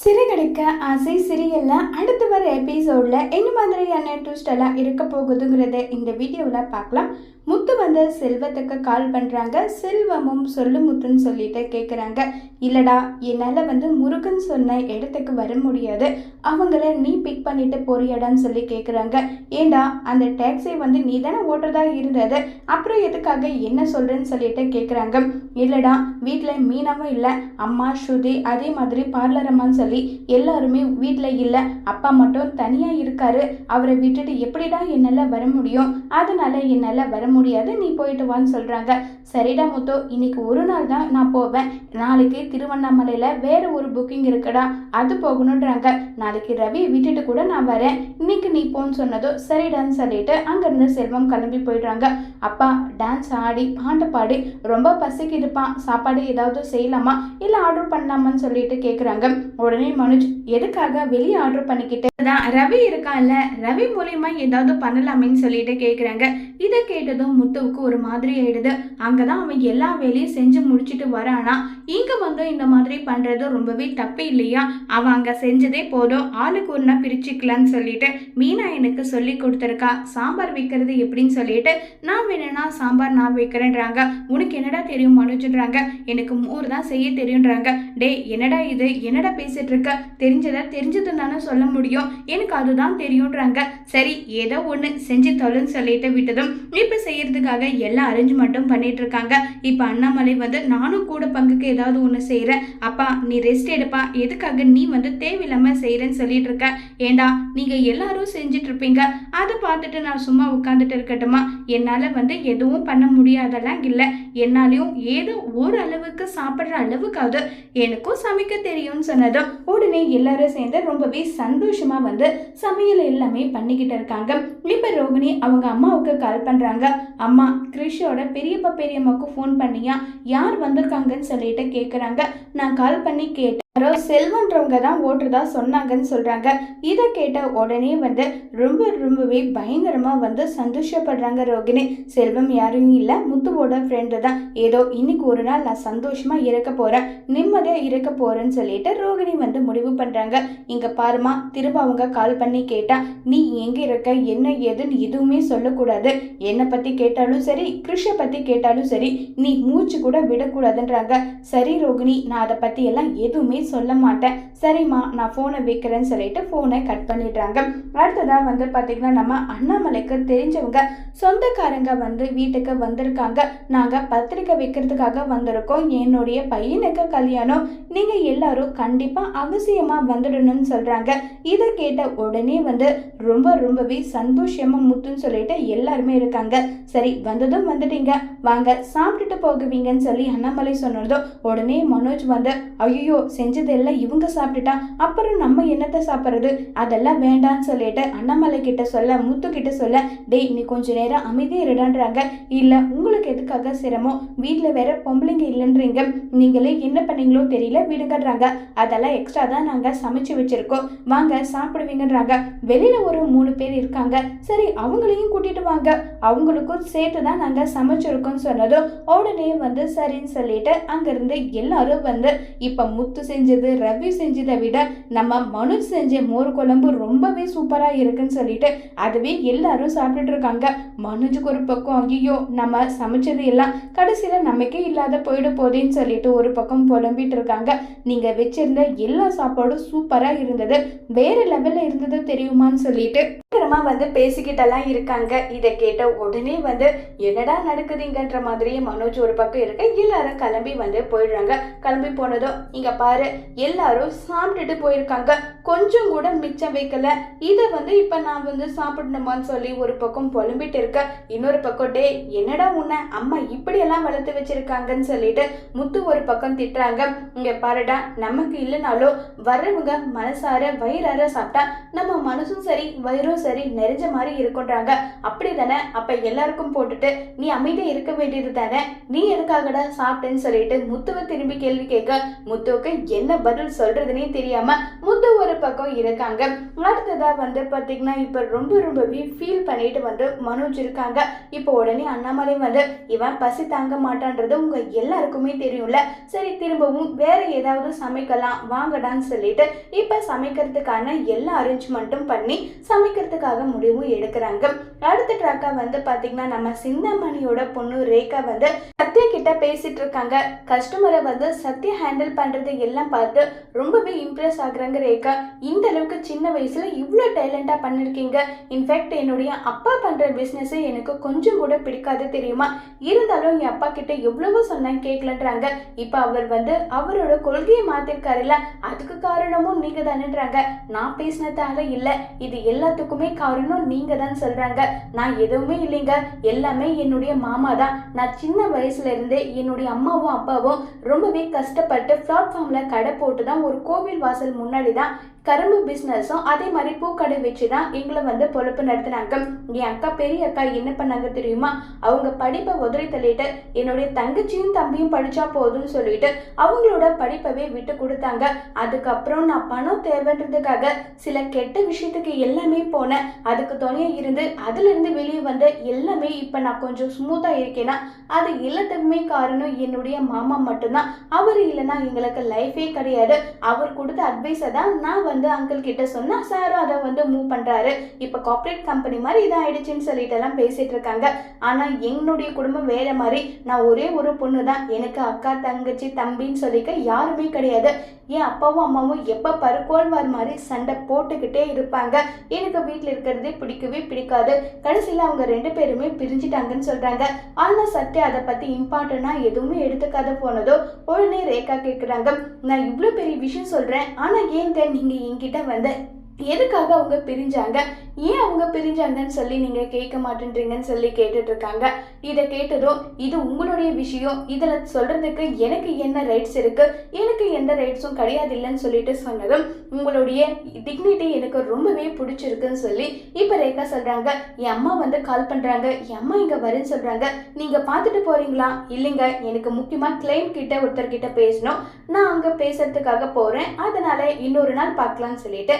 சிறுகடுக்க ஆசை சிறியல்ல அடுத்து வர எபிசோடில் என்ன மாதிரியான ட்விஸ்ட் எல்லாம் இருக்க போகுதுங்கிறத இந்த வீடியோவில் பார்க்கலாம். முத்து வந்து செல்வத்துக்கு கால் பண்ணுறாங்க செல்வமும் சொல்லு முத்துன்னு சொல்லிட்டு கேட்குறாங்க இல்லடா என்னால் வந்து முருகன் சொன்ன இடத்துக்கு வர முடியாது. அவங்கள நீ பிக் பண்ணிட்டு போறியடான்னு சொல்லி கேட்குறாங்க ஏண்டா அந்த டாக்ஸி வந்து நீ தானே ஓட்டுறதா இருந்தது? அப்புறம் எதுக்காக என்ன சொல்கிறேன்னு சொல்லிட்டு கேட்குறாங்க இல்லடா வீட்டில் மீனமும் இல்லை. அம்மா ஸ்ருதி அதே மாதிரி பார்லரம்மான்னு சொல்லி சொல்லி எல்லாருமே வீட்டில் இல்லை அப்பா மட்டும் தனியாக இருக்காரு. அவரை விட்டுட்டு எப்படிடா என்னால் வர முடியும்? அதனால என்னால் வர முடியாது நீ போயிட்டு வான்னு சொல்கிறாங்க சரிடா முத்தோ இன்னைக்கு ஒரு நாள் தான் நான் போவேன். நாளைக்கு திருவண்ணாமலையில் வேறு ஒரு புக்கிங் இருக்குடா அது போகணுன்றாங்க நாளைக்கு ரவி விட்டுட்டு கூட நான் வரேன். இன்னைக்கு நீ போன்னு சொன்னதோ சரிடான்னு சொல்லிட்டு அங்கேருந்து செல்வம் கிளம்பி போயிடுறாங்க. அப்பா டான்ஸ் ஆடி பாட்டு பாடி ரொம்ப பசிக்குதுப்பா. சாப்பாடு ஏதாவது செய்யலாமா? இல்லை ஆர்டர் பண்ணலாமான்னு சொல்லிட்டு கேட்குறாங்க உடனே மனுஜ் எதுக்காக வெளியே ஆர்டர் பண்ணிக்கிட்டு தான் ரவி இருக்கான்ல. ரவி மூலியமா ஏதாவது பண்ணலாமேன்னு சொல்லிட்டு கேட்குறாங்க இதை கேட்டதும் முத்துவுக்கு ஒரு மாதிரி ஆயிடுது. அங்கதான் அவன் எல்லா வேலையும் செஞ்சு முடிச்சுட்டு வரானா. இங்கே வந்து இந்த மாதிரி பண்ணுறது ரொம்பவே தப்பு இல்லையா? அவன் அங்கே செஞ்சதே போதும். ஆளுக்கு ஒன்றா பிரிச்சுக்கலான்னு சொல்லிட்டு மீனா எனக்கு சொல்லி கொடுத்துருக்கா. சாம்பார் வைக்கிறது எப்படின்னு சொல்லிட்டு நான் வேணும்னா சாம்பார் நான் வைக்கிறேன்றாங்க. உனக்கு என்னடா தெரியும் மனுச்சுன்றாங்க எனக்கு மோர் தான் செய்ய தெரியுன்றாங்க டேய் என்னடா இது? என்னடா பேசிட்டு இருக்க? தெரிஞ்சதை தெரிஞ்சது தானே சொல்ல முடியும். எனக்கு அதுதான் தெரியுன்றாங்க சரி ஏதோ ஒன்று செஞ்சு தொலைன்னு சொல்லிட்டு விட்டதும் இப்போ செய்யறதுக்காக எல்லா அரேஞ்ச்மெண்ட்டும் பண்ணிட்டு இருக்காங்க இப்போ அண்ணாமலை வந்து நானும் கூட பங்குக்கு ஏதாவது ஒன்று செய்கிறேன் அப்பா நீ ரெஸ்ட் எடுப்பா. எதுக்காக நீ வந்து தேவையில்லாம செய்கிறேன்னு சொல்லிட்டு இருக்க ஏண்டா நீங்கள் எல்லாரும் செஞ்சுட்டு இருப்பீங்க அதை பார்த்துட்டு நான் சும்மா உட்காந்துட்டு இருக்கட்டுமா? என்னால் வந்து எதுவும் பண்ண முடியாதெல்லாம் இல்லை. என்னாலையும் ஏதோ ஓரளவுக்கு சாப்பிட்ற அளவுக்காவது எனக்கும் சமைக்க தெரியும்னு சொன்னதும் உடனே எல்லாரும் சேர்ந்து ரொம்பவே சந்தோஷமா வந்து சமையல் எல்லாமே பண்ணிக்கிட்டு இருக்காங்க. இப்போ ரோகிணி அவங்க அம்மாவுக்கு கால் பண்றாங்க. அம்மா கிரிஷோட பெரியப்பா பெரியம்மாவுக்கு ஃபோன் பண்ணியா? யார் வந்திருக்காங்கன்னு சொல்லிட்டு கேட்குறாங்க நான் கால் பண்ணி கேட்டேன். யாரோ செல்வன்றவங்க தான் ஓட்டுறதா சொன்னாங்கன்னு சொல்கிறாங்க இதை கேட்ட உடனே வந்து ரொம்ப ரொம்பவே பயங்கரமாக வந்து சந்தோஷப்படுறாங்க ரோகிணி. செல்வம் யாரும் இல்லை முத்துவோட ஃப்ரெண்டு தான். ஏதோ இன்னைக்கு ஒரு நாள் நான் சந்தோஷமாக இருக்க போகிறேன் நிம்மதியாக இருக்க போகிறேன்னு சொல்லிட்டு ரோகிணி வந்து முடிவு பண்ணுறாங்க இங்கே பாருமா திரும்ப அவங்க கால் பண்ணி கேட்டால் நீ எங்கே இருக்க? என்ன ஏதுன்னு எதுவுமே சொல்லக்கூடாது. என்னை பற்றி கேட்டாலும் சரி கிருஷ பற்றி கேட்டாலும் சரி நீ மூச்சு கூட விடக்கூடாதுன்றாங்க. சரி ரோகிணி நான் அதை பற்றியெல்லாம் எல்லாம் எதுவுமே சொல்ல மாட்டேன் சரிம்மா நான் ஃபோனை வைக்கிறேன்னு சொல்லிட்டு ஃபோனை கட் பண்ணிடுறாங்க. அடுத்ததா வந்து பாத்தீங்கன்னா நம்ம அண்ணாமலைக்கு தெரிஞ்சவங்க சொந்தக்காரங்க வந்து வீட்டுக்கு வந்திருக்காங்க. நாங்க பத்திரிக்கை வைக்கிறதுக்காக வந்திருக்கோம். என்னுடைய பையனுக்கு கல்யாணம். நீங்க எல்லாரும் கண்டிப்பாக அவசியமா வந்துடணும்னு சொல்றாங்க. இதை கேட்ட உடனே வந்து ரொம்ப ரொம்பவே சந்தோஷமா முத்துன்னு சொல்லிட்டு எல்லாருமே இருக்காங்க. சரி வந்ததும் வந்துட்டீங்க. வாங்க சாப்பிட்டுட்டு போகுவீங்கன்னு சொல்லி அண்ணாமலை சொன்னதும் உடனே மனோஜ் வந்து ஐயோ செஞ்சதெல்லாம் இவங்க சாப்பிட்டுட்டா அப்புறம் நம்ம என்னத்தை சாப்பிட்றது? அதெல்லாம் வேண்டான்னு சொல்லிட்டு அண்ணாமலை கிட்ட சொல்ல முத்து கிட்ட சொல்ல டேய் நீ கொஞ்ச நேரம் அமைதியாக இருடான்றாங்க. இல்லை உங்களுக்கு எதுக்காக சிரமம்? வீட்டில் வேற பொம்பளைங்க இல்லைன்றீங்க. நீங்களே என்ன பண்ணீங்களோ தெரியல விடுங்கன்றாங்க. அதெல்லாம் எக்ஸ்ட்ரா தான் நாங்கள் சமைச்சு வச்சிருக்கோம். வாங்க சாப்பிடுவீங்கன்றாங்க. வெளியில ஒரு மூணு பேர் இருக்காங்க. சரி அவங்களையும் கூட்டிட்டு வாங்க. அவங்களுக்கும் சேர்த்து தான் நாங்கள் சமைச்சிருக்கோம்னு சொன்னதும் உடனே வந்து சரின்னு சொல்லிட்டு அங்கிருந்து எல்லாரும் வந்து இப்போ முத்து செஞ்சு செஞ்சது ரவி செஞ்சதை விட நம்ம மனு செஞ்ச மோர் குழம்பு ரொம்பவே சூப்பராக இருக்குன்னு சொல்லிட்டு அதுவே எல்லாரும் சாப்பிட்டுட்டு இருக்காங்க. மனுஜுக்கு ஒரு பக்கம் ஐயோ நம்ம சமைச்சது எல்லாம் கடைசியில் நமக்கே இல்லாத போயிட போதேன்னு சொல்லிட்டு ஒரு பக்கம் புலம்பிட்டு இருக்காங்க. நீங்கள் வச்சிருந்த எல்லா சாப்பாடும் சூப்பராக இருந்தது. வேற லெவலில் இருந்தது தெரியுமான்னு சொல்லிட்டு பயங்கரமா வந்து பேசிக்கிட்டெல்லாம் இருக்காங்க. இதை கேட்ட உடனே வந்து என்னடா நடக்குதுங்கன்ற மாதிரியே மனோஜ் ஒரு பக்கம் இருக்க எல்லாரும் கிளம்பி வந்து போயிடுறாங்க. கிளம்பி போனதும் இங்க பாரு எல்லாரும் சாப்பிட்டுட்டு போயிருக்காங்க. கொஞ்சம் கூட மிச்சம் வைக்கல. இதை வந்து இப்ப நான் வந்து சாப்பிடணுமான்னு சொல்லி ஒரு பக்கம் புலம்பிட்டு இருக்க. இன்னொரு பக்கம் டே என்னடா உன்னை? அம்மா இப்படி எல்லாம் வளர்த்து வச்சிருக்காங்கன்னு சொல்லிட்டு முத்து ஒரு பக்கம் திட்டுறாங்க. இங்க பாருடா நமக்கு இல்லைனாலும் வர்றவங்க மனசார வயிறார சாப்பிட்டா நம்ம மனசும் சரி வயிறும் சரி நெறிஞ்ச மாதிரி இருக்குன்றாங்க. அப்படி தானே? அப்ப எல்லாருக்கும் போட்டுட்டு நீ அமைதியா இருக்க வேண்டியது தானே? நீ எதுக்காகடா சாப்பிட்டேன்னு சொல்லிட்டு முத்துவை திரும்பி கேள்வி கேட்க முத்துவுக்கு என்ன பதில் சொல்றதுனே தெரியாம முத்து ஒரு பக்கம் இருக்காங்க. அடுத்ததா வந்து பாத்தீங்கன்னா இப்ப ரொம்ப ரொம்பவே ஃபீல் பண்ணிட்டு வந்து மனோஜ் இருக்காங்க. இப்போ உடனே அண்ணாமலை வந்து இவன் பசி தாங்க மாட்டான்றது உங்க எல்லாருக்குமே தெரியும்ல. சரி திரும்பவும் வேற ஏதாவது சமைக்கலாம் வாங்கடான்னு சொல்லிட்டு இப்ப சமைக்கிறதுக்கான எல்லா அரேஞ்ச்மெண்ட்டும் பண்ணி சமைக்கிறதுக்காக முடிவும் எடுக்கிறாங்க. அடுத்த ட்ராக்கா வந்து பாத்தீங்கன்னா நம்ம சிந்தாமணியோட பொண்ணு ரேகா வந்து சத்யா கிட்ட பேசிட்டு இருக்காங்க. கஸ்டமரை வந்து சத்யா ஹேண்டில் பண்றது எல்லாம் பார்த்து ரொம்பவே இம்ப்ரெஸ் ஆகுறாங்க ரேகா. இந்த அளவுக்கு சின்ன வயசுல இவ்வளோ டேலண்டா பண்ணிருக்கீங்க. இன்ஃபேக்ட் என்னுடைய அப்பா பண்ற பிசினஸ் எனக்கு கொஞ்சம் கூட பிடிக்காது தெரியுமா? இருந்தாலும் என் அப்பா கிட்ட எவ்வளவோ சொன்னேன் கேட்கலன்றாங்க இப்போ அவர் வந்து அவரோட கொள்கையை மாத்திருக்காருல்ல அதுக்கு காரணமும் நீங்க தானேன்றாங்க நான் பேசினதால இல்ல இது எல்லாத்துக்குமே காரணம் நீங்க தான் சொல்றாங்க. நான் எதுவுமே இல்லைங்க. எல்லாமே என்னுடைய மாமா தான் நான் சின்ன வயசுல இருந்தே என்னுடைய அம்மாவும் அப்பாவும் ரொம்பவே கஷ்டப்பட்டு பிளாட்ஃபார்ம்ல கடை போட்டு தான் ஒரு கோவில் வாசல் முன்னாடி தான் கரும்பு பிஸ்னஸும் அதே மாதிரி பூக்கடை வச்சு தான் எங்களை வந்து பொழப்பு நடத்தினாங்க. என் அக்கா பெரிய அக்கா என்ன பண்ணாங்க தெரியுமா? அவங்க படிப்பை உதறி தள்ளிட்டு என்னுடைய தங்கச்சியும் தம்பியும் படிச்சா போதும்னு சொல்லிட்டு அவங்களோட படிப்பவே விட்டு கொடுத்தாங்க. அதுக்கப்புறம் நான் பணம் தேவைன்றதுக்காக சில கெட்ட விஷயத்துக்கு எல்லாமே போனேன். அதுக்கு துணையா இருந்து அதுல இருந்து வெளியே வந்த எல்லாமே இப்ப நான் கொஞ்சம் ஸ்மூத்தா இருக்கேன்னா அது எல்லாத்துக்குமே காரணம் என்னுடைய மாமா மட்டும்தான். அவர் இல்லைன்னா எங்களுக்கு லைஃபே கிடையாது. அவர் கொடுத்த அட்வைஸை தான் நான் வந்து அங்கிள் கிட்ட சொன்னா சாரும் அதை வந்து மூவ் பண்றாரு. இப்போ கார்ப்பரேட் கம்பெனி மாதிரி இதாயிடுச்சுன்னு சொல்லிட்டு எல்லாம் பேசிட்டு இருக்காங்க. ஆனா என்னுடைய குடும்பம் வேற மாதிரி. நான் ஒரே ஒரு பொண்ணு தான். எனக்கு அக்கா தங்கச்சி தம்பின்னு சொல்லிக்க யாருமே கிடையாது. என் அப்பாவும் அம்மாவும் எப்போ பருக்கோல்வார் மாதிரி சண்டை போட்டுக்கிட்டே இருப்பாங்க. எனக்கு வீட்டில் இருக்கிறதே பிடிக்கவே பிடிக்காது. கடைசியில் அவங்க ரெண்டு பேருமே பிரிஞ்சிட்டாங்கன்னு சொல்றாங்க. ஆனா சத்யா அதை பத்தி இம்பார்ட்டண்டா எதுவுமே எடுத்துக்காத போனதோ உடனே ரேகா கேட்குறாங்க நான் இவ்வளோ பெரிய விஷயம் சொல்றேன். ஆனா ஏங்க நீங்க என்கிட்ட வந்து எதுக்காக அவங்க பிரிஞ்சாங்க? ஏன் அவங்க பிரிஞ்சாங்கன்னு சொல்லி நீங்க கேட்க மாட்டேன்றீங்கன்னு சொல்லி கேட்டுட்டு இருக்காங்க இதை கேட்டதும் இது உங்களுடைய விஷயம். இதில் சொல்றதுக்கு எனக்கு என்ன ரைட்ஸ் இருக்கு? எனக்கு எந்த ரைட்ஸும் கிடையாது இல்லைன்னு சொல்லிட்டு சொன்னதும் உங்களுடைய டிக்னிட்டி எனக்கு ரொம்பவே பிடிச்சிருக்குன்னு சொல்லி இப்போ ரேகா சொல்றாங்க. என் அம்மா வந்து கால் பண்றாங்க. என் அம்மா இங்க வரேன்னு சொல்றாங்க. நீங்க பார்த்துட்டு போறீங்களா? இல்லைங்க. எனக்கு முக்கியமா கிளைம் கிட்ட ஒருத்தர் கிட்ட பேசணும். நான் அங்க பேசுறதுக்காக போறேன். அதனால இன்னொரு நாள் பார்க்கலாம்னு சொல்லிட்டு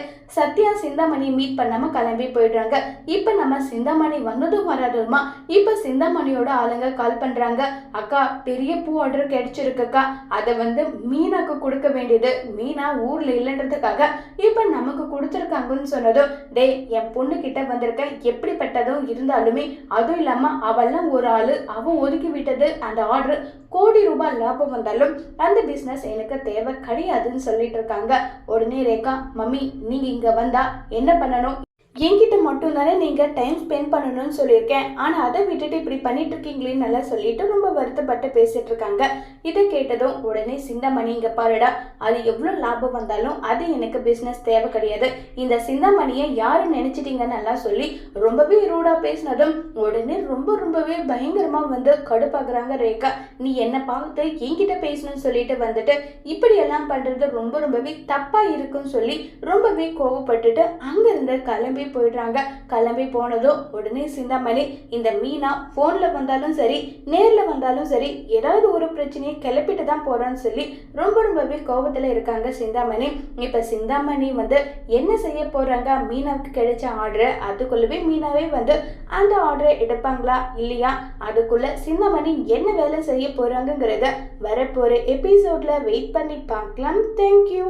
சத்யா சிந்தாமணி மீட் பண்ணாம கிளம்பி போயிடுறாங்க. இப்ப நம்ம சிந்தாமணி வந்ததும் வராதுமா இப்ப சிந்தாமணியோட ஆளுங்க கால் பண்றாங்க. அக்கா பெரிய பூ ஆர்டர் கிடைச்சிருக்குக்கா. அதை வந்து மீனாக்கு கொடுக்க வேண்டியது. மீனா ஊர்ல இல்லைன்றதுக்காக. இப்ப நமக்கு கொடுத்துருக்காங்கன்னு சொன்னதும் டேய் என் பொண்ணு கிட்ட வந்திருக்க. எப்படிப்பட்டதும் இருந்தாலுமே அதுவும் இல்லாம அவெல்லாம் ஒரு ஆளு. அவன் ஒதுக்கி விட்டது அந்த ஆர்டர் கோடி ரூபாய் லாபம் வந்தாலும் அந்த பிசினஸ் எனக்கு தேவை கிடையாதுன்னு சொல்லிட்டு இருக்காங்க. உடனே ரேகா மம்மி நீங்க இங்க வந்தா என்ன பண்ணணும்? என்கிட்ட மட்டும் தானே நீங்கள் டைம் ஸ்பெண்ட் பண்ணணும்னு சொல்லியிருக்கேன். ஆனால் அதை விட்டுட்டு இப்படி பண்ணிட்டு இருக்கீங்களேன்னு நல்லா சொல்லிட்டு ரொம்ப வருத்தப்பட்டு பேசிட்டு இருக்காங்க இதை கேட்டதும் உடனே சிந்தாமணி இங்கே பாருடா. அது எவ்வளோ லாபம் வந்தாலும் அது எனக்கு பிஸ்னஸ் தேவை கிடையாது. இந்த சிந்தாமணியை யார் நினைச்சிட்டீங்கன்னு நல்லா சொல்லி ரொம்பவே ரூடாக பேசினதும் உடனே ரொம்ப ரொம்பவே பயங்கரமாக வந்து கடுப்பாக்குறாங்க ரேகா. நீ என்னை பார்த்து என்கிட்ட பேசணும்னு சொல்லிட்டு வந்துட்டு இப்படியெல்லாம் பண்ணுறது ரொம்ப ரொம்பவே தப்பாக இருக்குன்னு சொல்லி ரொம்பவே கோவப்பட்டுட்டு அங்கேருந்து கிளம்பி கிளம்பி போயிடுறாங்க. கிளம்பி போனதும் உடனே சிந்தாமணி இந்த மீனா ஃபோனில் வந்தாலும் சரி நேரில் வந்தாலும் சரி ஏதாவது ஒரு பிரச்சனையை கிளப்பிட்டு தான் போகிறான்னு சொல்லி ரொம்ப ரொம்பவே கோபத்தில் இருக்காங்க சிந்தாமணி. இப்போ சிந்தாமணி வந்து என்ன செய்ய போகிறாங்க மீனாவுக்கு கிடைச்ச ஆர்டரை அதுக்குள்ளவே மீனாவே வந்து அந்த ஆர்டரை எடுப்பாங்களா இல்லையா? அதுக்குள்ள சிந்தாமணி என்ன வேலை செய்ய போகிறாங்கங்கிறத வரப்போகிற எபிசோடில் வெயிட் பண்ணி பார்க்கலாம். தேங்க்யூ